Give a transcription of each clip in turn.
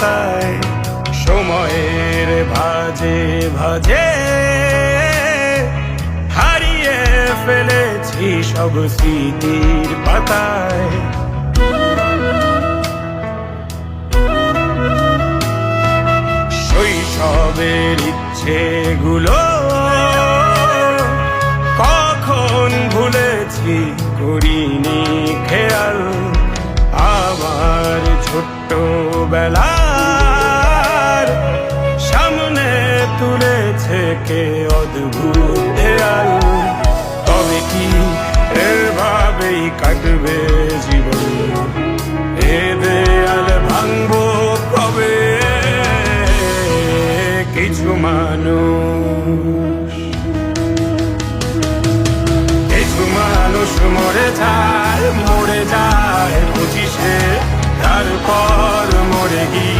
খাতায় সময়ের ভাজে ভাজে হারিয়ে ফেলেছি সব স্মৃতির পাতায়। শৈশবের ইচ্ছেগুলো তুলেছে কে অদ্ভুত তবে কি এভাবেই কাটবে জীবন? এ দেয়াল ভাঙবো কবে? কিছু মানুষ কিছু মানুষ মরে যায় মরে যায় পঁচিশে। তারপর মরে গিয়েও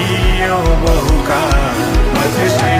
মরে গিয়েও বহুকাল মাঝে সে কিছু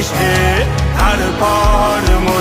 işte her parmağı